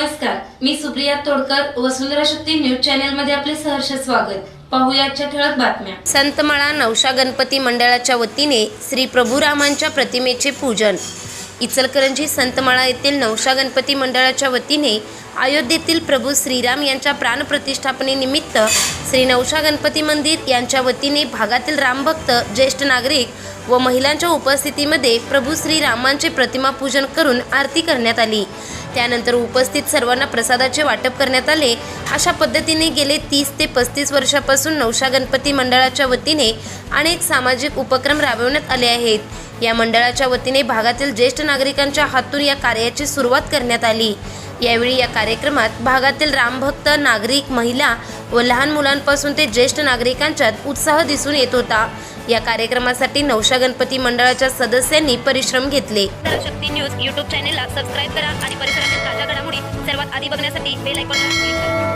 नमस्कार मी Supriya Todkar Vasundhara Shakti news channel मध्ये आपले सहर्ष स्वागत. पाहूया ठळक बातम्या. संतमाळा नवशा गणपती मंडळाच्या वतीने श्री प्रभुरामांच्या प्रतिमेचे पूजन. इचलकरंजी संतमाळा येथील नवशा गणपती मंडळाच्या वतीने अयोध्येतील प्रभू श्रीराम यांच्या प्राणप्रतिष्ठापनेनिमित्त श्री नवशा गणपती मंदिर यांच्या वतीने भागातील रामभक्त ज्येष्ठ नागरिक व महिलांच्या उपस्थितीमध्ये प्रभू श्रीरामांचे प्रतिमा पूजन करून आरती करण्यात आली. त्यानंतर उपस्थित सर्वांना प्रसादाचे वाटप करण्यात आले. अशा पद्धतीने गेले तीस ते पस्तीस वर्षापासून नवशा गणपती मंडळाच्या वतीने अनेक सामाजिक उपक्रम राबवण्यात आले आहेत. या मंडळाच्या वतीने भागातील ज्येष्ठ नागरिकांच्या हातून या कार्याची सुरुवात करण्यात आली. यावेळी या कार्यक्रमात भागातील रामभक्त नागरिक महिला व लहान मुलांपासून ते ज्येष्ठ नागरिकांच्यात उत्साह दिसून येत होता. या कार्यक्रमासाठी नवशा गणपती मंडळाच्या सदस्यांनी परिश्रम घेतले. शक्ती न्यूज युट्यूब चॅनेलला सबस्क्राईब करा आणि परिसरातील ताज्या घडामोडी सर्वात आधी बघण्यासाठी बेल आयकॉनला क्लिक करा.